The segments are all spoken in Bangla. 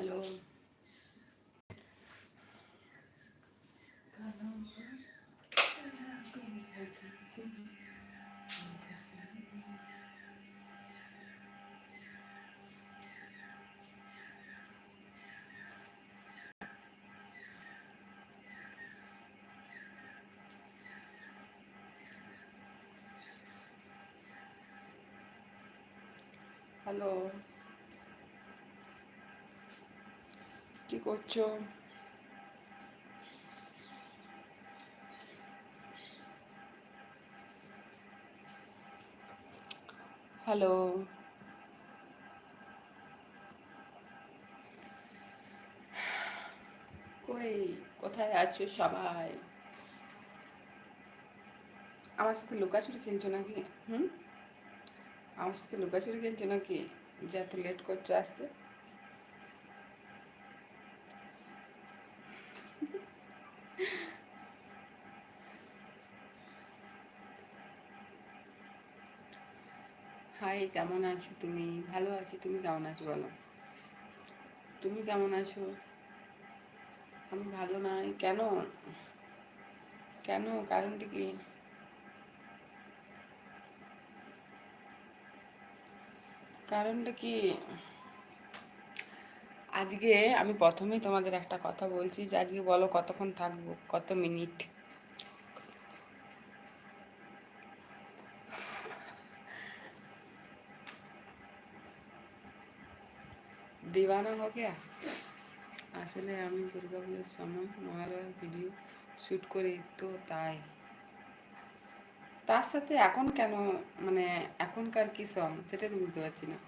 হ্যালো হ্যালো কি করছ হ্যালো কই, কোথায় আছো সবাই? আমার সাথে লুকাচুরি খেলছো নাকি? হুম? আমার সাথে লুকাচুরি খেলছো নাকি? যে এত লেট করছ, আসতে। হাই কেমন আছো তুমি? ভালো আছি, তুমি কেমন আছো বলো? তুমি কেমন আছো? আমি ভালো নাই, কেন? কেন? কারণটা কি? কারণটা কি? আজকে আমি প্রথমেই তোমাদের একটা কথা বলছি যে আজকে বলো কতক্ষণ থাকব, কত মিনিট? দিওয়ানা হো গিয়া আসলে আমি দুর্গা পুজোর সময় মহালয়ার ভিডিও শ্যুট করি তো তাই। তার সাথে এখন কেন মানে এখনকার কি সং সেটা তো বুঝতে পারছি না।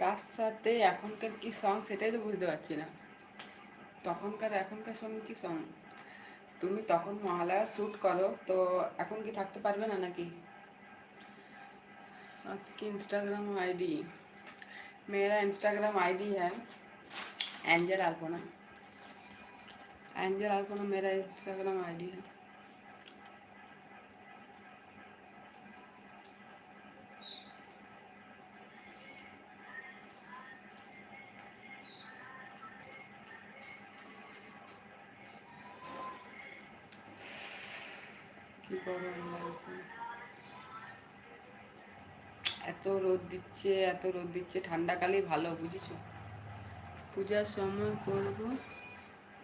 তার সাথে এখনকার কি সং সেটাই তো বুঝতে পারছি না তখনকার এখনকার সঙ্গে কি সং তুমি তখন মহালয়া শ্যুট করো তো এখন কি থাকতে পারবে না নাকি आपकी इंस्टाग्राम आईडी मेरा इंस्टाग्राम आईडी है एंजल अल्पना एंजल अल्पना मेरा इंस्टाग्राम आईडी है কি গরম লাগছে? এত রোদ দিচ্ছে, এত রোদ দিচ্ছে ঠান্ডাকালই ভালো, বুঝেছ? পূজার সময় করব,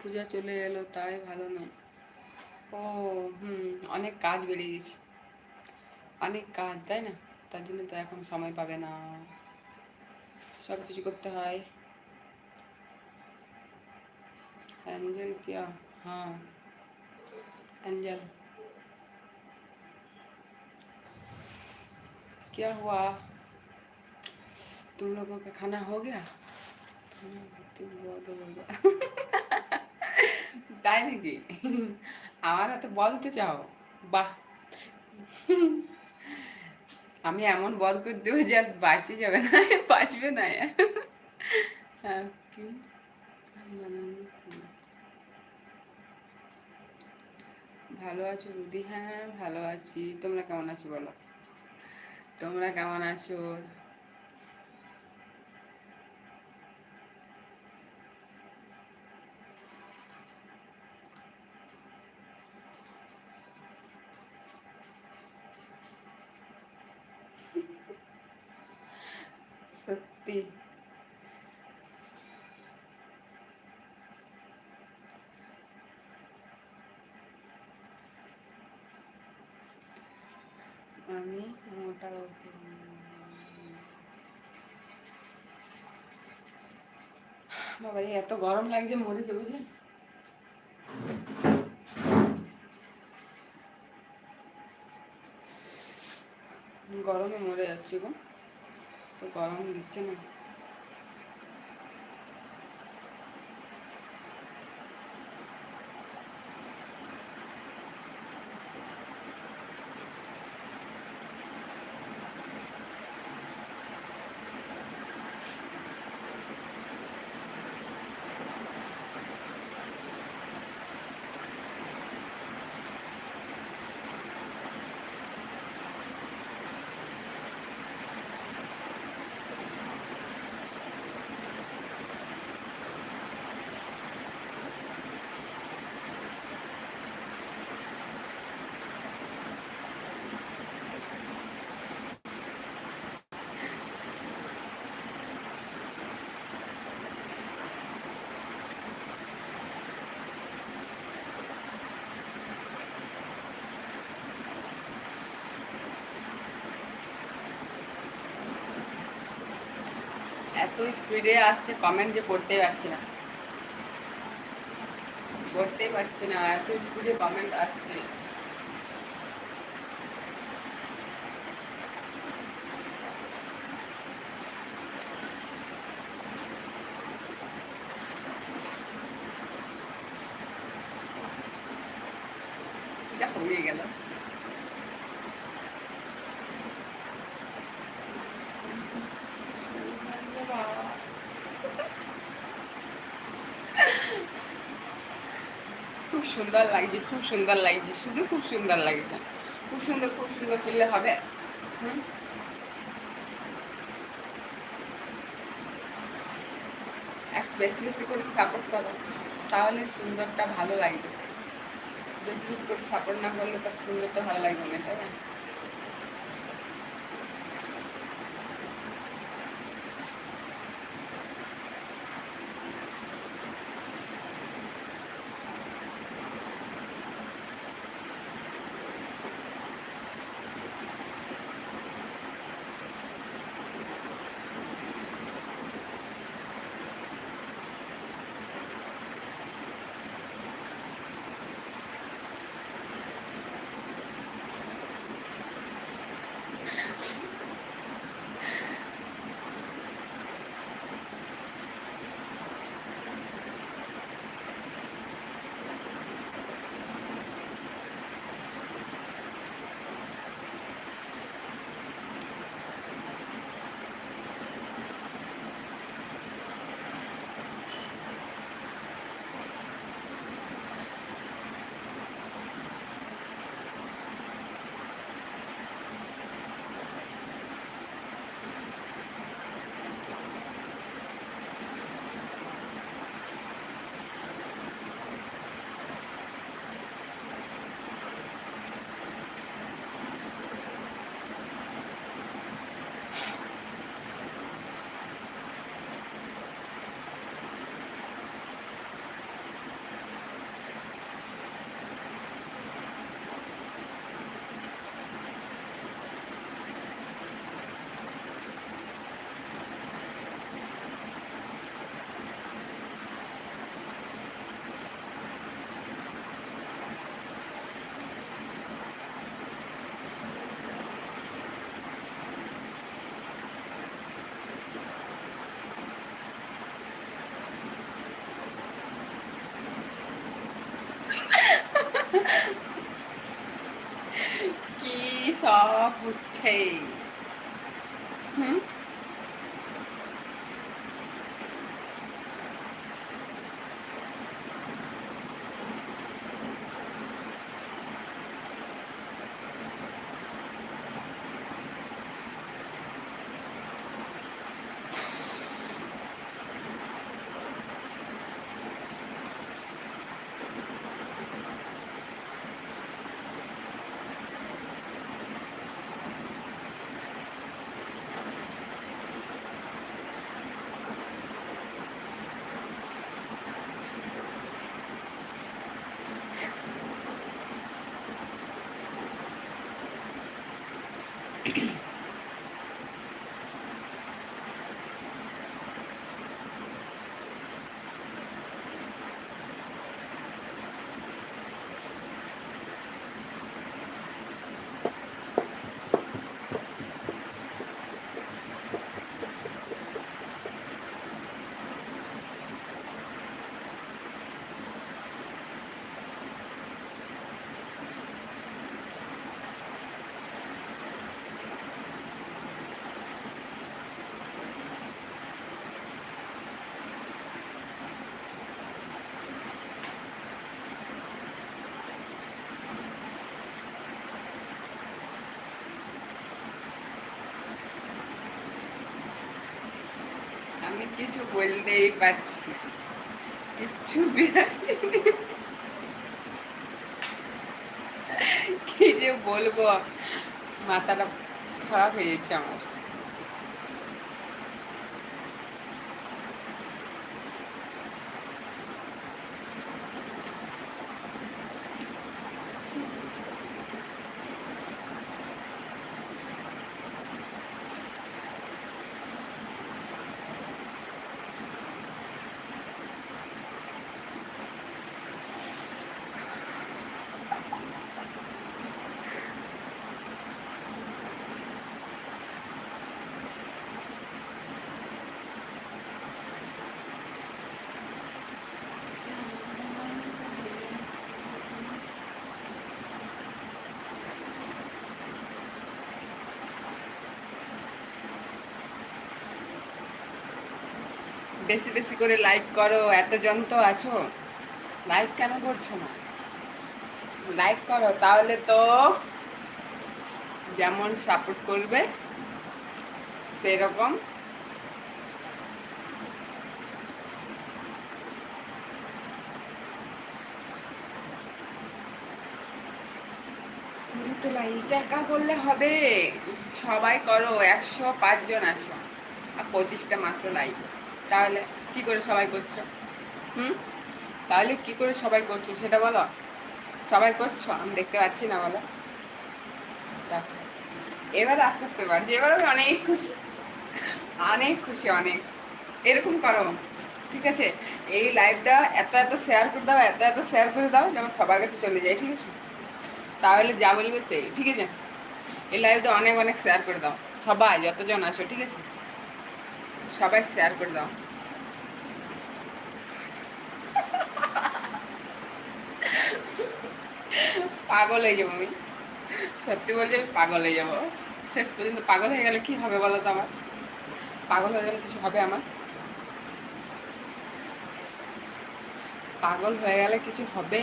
পূজা চলে এলো, তাই ভালো নয়। ও, হুম, অনেক কাজ বেড়ে গেছে। অনেক কাজ, তাই না? তার জন্য তো এখন সময় পাবে না। সব কিছু করতে হয়। অ্যাঞ্জেল কি হ্যাঁ। অ্যাঞ্জেল। क्या हुआ तुम लोगों का खाना हो गया তাই নাকি আমার হাতে বলতে চাও বাহ আমি এমন বল করে দেবো যে আর বাঁচে যাবে না বাঁচবে না হ্যাঁ কি ভালো আছো রুদি হ্যাঁ ভালো আছি তোমরা কেমন আছো বলো তোমরা কেমন আছো সত্যি বাবা এত গরম লাগছে মরেছে বুঝলেন গরমে মরে যাচ্ছে গো। তো গরম দিচ্ছে না। এত স্পিডে আসছে কমেন্ট যে পড়তে পারছি না। পড়তেই পারছি না এত স্পিডে কমেন্ট আসছে যা হয়ে গেল খুব সুন্দর লাগছে, খুব সুন্দর লাগছে, শুধু খুব সুন্দর লাগছে। খুব সুন্দর খুব সুন্দর করলে হবে। বেশি বেশি করে সাপোর্ট করো, তাহলে সুন্দরটা ভালো লাগবে। বেশি বেশি করে সাপোর্ট না করলে তার সুন্দরটা ভালো লাগবে না, তাই না? সব হচ্ছে হুম আমি কিছু বলতেই পারছি। কিচ্ছু বেরাচ্ছি না। কি যে বলব মাথাটা খারাপ হয়ে যাচ্ছে আমার বেশি বেশি করে লাইক করো, এতজন তো আছো। লাইক কেন করছ না? লাইক করো, তাহলে তো যেমন সাপোর্ট করবে, সেরকম। তো লাইক একা করলে হবে। সবাই করো, একশো পাঁচজন আসো আর পঁচিশটা মাত্র লাইক তাহলে কি করে সবাই করছ? হুম? তাহলে কি করে সবাই করছ সেটা বলো। সবাই করছ? আমি দেখতে পাচ্ছি না, বলো। এবার আস্তে আস্তে পারছি এবার আমি অনেক খুশি। অনেক খুশি, অনেক। এরকম করো, ঠিক আছে? এই লাইভটা এত এত শেয়ার করে দাও, এত এত শেয়ার করে দাও, যেমন সবার কাছে চলে যায়, ঠিক আছে? তাহলে যা বলবে সেই, ঠিক আছে? এই লাইভটা অনেক অনেক শেয়ার করে দাও। সবাই, যতজন আছো, ঠিক আছে? সবাই শেয়ার করে দাও। পাগল হয়ে যাব আমি। সত্যি বলছি আমি পাগল হয়ে যাব। শেষ পর্যন্ত পাগল হয়ে গেলে কি হবে বলো তো আমার? পাগল হয়ে গেলে কিছু হবে আমার? পাগল হয়ে গেলে কিছু হবে?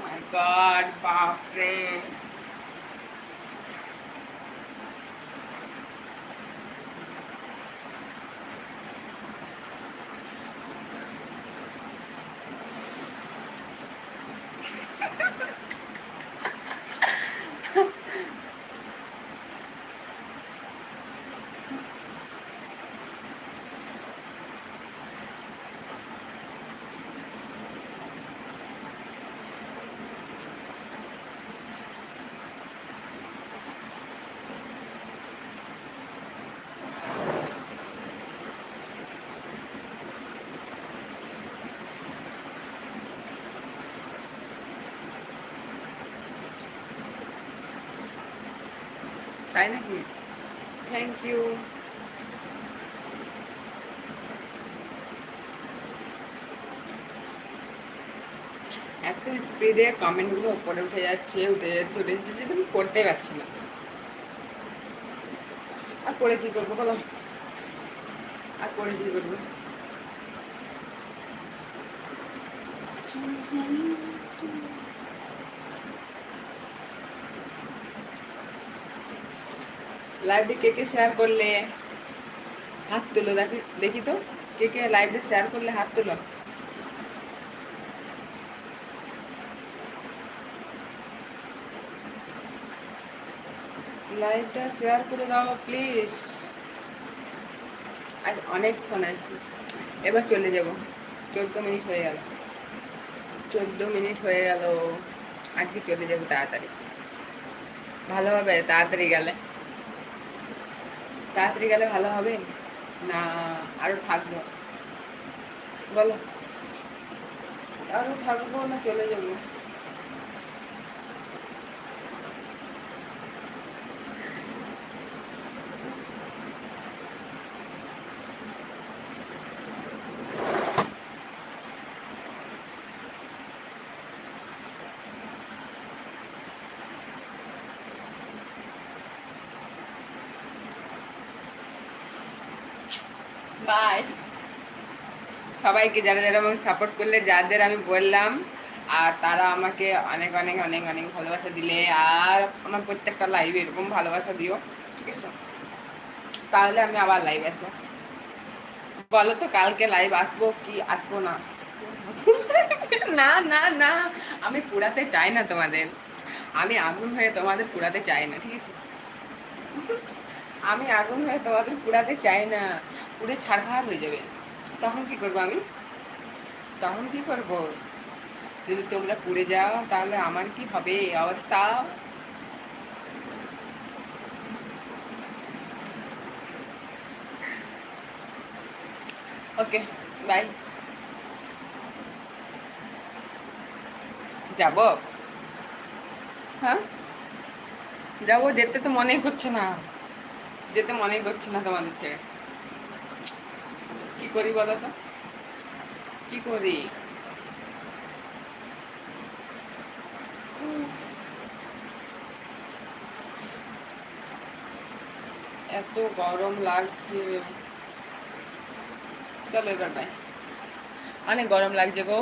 মাই গড বাপরে। তাই নাকি থ্যাংক ইউ এত স্পিডে কমেন্টগুলো উপরে উঠে যাচ্ছে উঠে যাচ্ছে উঠে যাচ্ছে আমি পড়তেই পারছি না। আর পড়ে কি করব বলো? আর পড়ে কি করব? লাইভে কে কে শেয়ার করলে হাত তুলো? দেখি দেখি তো, কে কে লাইভে শেয়ার করলে হাত তুলো? লাইভটা শেয়ার করে দাও প্লিজ আজ অনেকক্ষণ আছি। এবার চলে যাব। চোদ্দ মিনিট হয়ে গেল। চোদ্দ মিনিট হয়ে গেল। আজকে চলে যাব তাড়াতাড়ি। ভালো হবে তাড়াতাড়ি গেলে। তাড়াতাড়ি গেলে ভালো হবে? না আরও থাকব। বলো। আরও থাকব না চলে যাব। বাই সবাইকে যারা যারা আমাকে সাপোর্ট করলে, যাদের আমি বললাম, আর তারা আমাকে অনেক অনেক অনেক অনেক ভালোবাসা দিলে, আর আমার প্রত্যেকটা লাইভ এরকম ভালোবাসা দিও, ঠিক আছে? তাহলে আমি আবার লাইভ আসব। বলো তো, কালকে লাইভ আসব কি, আসব না? না না না, আমি পুরাতে চাই না তোমাদের। আমি আগুন হয়ে তোমাদের পুরাতে চাই না, ঠিক আছে? আমি আগুন হয়ে তোমাদের পুরাতে চাই না। পুড়ে ছাড়খাড় হয়ে যাবে। তখন কি করব আমি? তখন কি করব? যদি তোমরা পুড়ে যাও, তাহলে আমার কি হবে অবস্থা? Okay, bye. যাব? হ্যাঁ? যাব, যেতে তো মনেই করছে না। যেতে মনেই করছে না তোমাদের ছেড়ে। করি বলো তো? কি করি। এত গরম লাগছে। চলো এবার বাই অনেক গরম লাগছে গো।